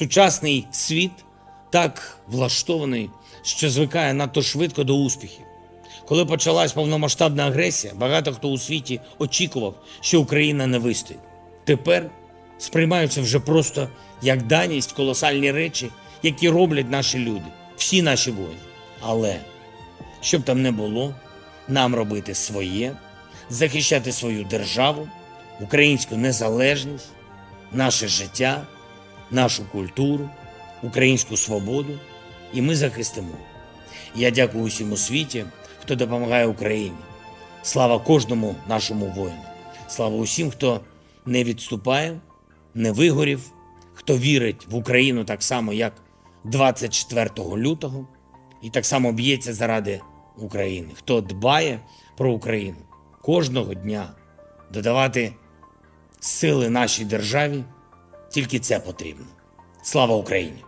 Сучасний світ так влаштований, що звикає надто швидко до успіхів. Коли почалась повномасштабна агресія, багато хто у світі очікував, що Україна не вистоїть. Тепер сприймаються вже просто як даність колосальні речі, які роблять наші люди, всі наші воїни. Але щоб там не було, нам робити своє, захищати свою державу, українську незалежність, наше життя, нашу культуру, українську свободу, і ми захистимо. Я дякую усім у світі, хто допомагає Україні. Слава кожному нашому воїну. Слава усім, хто не відступає, не вигорів, хто вірить в Україну так само, як 24 лютого, і так само б'ється заради України, хто дбає про Україну кожного дня, додавати сили нашій державі, тільки це потрібно. Слава Україні!